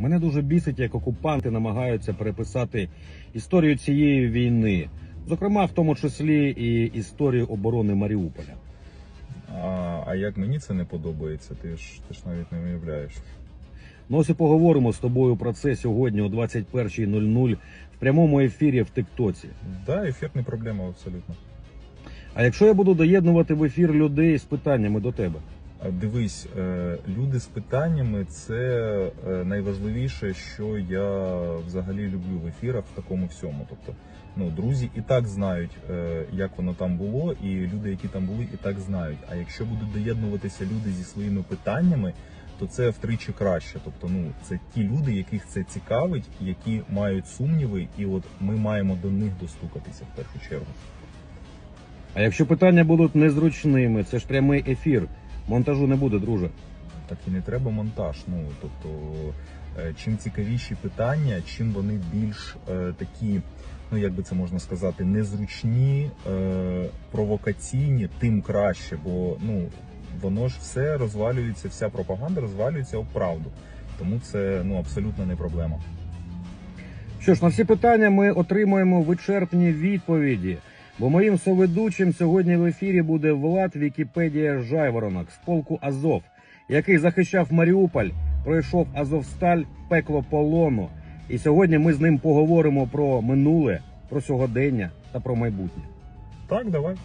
Мене дуже бісить, як окупанти намагаються переписати історію цієї війни, зокрема, в тому числі і історію оборони Маріуполя. А, а як мені це не подобається, ти ж ти ж навіть не уявляєш. Ну ось і поговоримо з тобою про це сьогодні о 21.00 в прямому ефірі в Тиктоці. Да, ефір не проблема абсолютно. А якщо я буду доєднувати в ефір людей з питаннями до тебе? Дивись, е, люди з питаннями це е, найважливіше, що я взагалі люблю в ефірах в такому всьому. Тобто, ну друзі і так знають, е, як воно там було, і люди, які там були, і так знають. А якщо будуть доєднуватися люди зі своїми питаннями, то це втричі краще. Тобто, ну це ті люди, яких це цікавить, які мають сумніви, і от ми маємо до них достукатися в першу чергу. А якщо питання будуть незручними, це ж прямий ефір. Монтажу не буде, друже. Так і не треба монтаж. Ну тобто, е, чим цікавіші питання, чим вони більш е, такі, ну як би це можна сказати, незручні, е, провокаційні, тим краще. Бо ну воно ж все розвалюється, вся пропаганда розвалюється об правду. Тому це ну абсолютно не проблема. Що ж, на всі питання ми отримуємо вичерпні відповіді. Бо моїм соведучим сьогодні в ефірі буде Влад Вікіпедія Жайворонок з полку Азов, який захищав Маріуполь, пройшов Азовсталь, пекло полону. І сьогодні ми з ним поговоримо про минуле, про сьогодення та про майбутнє. Так, давай.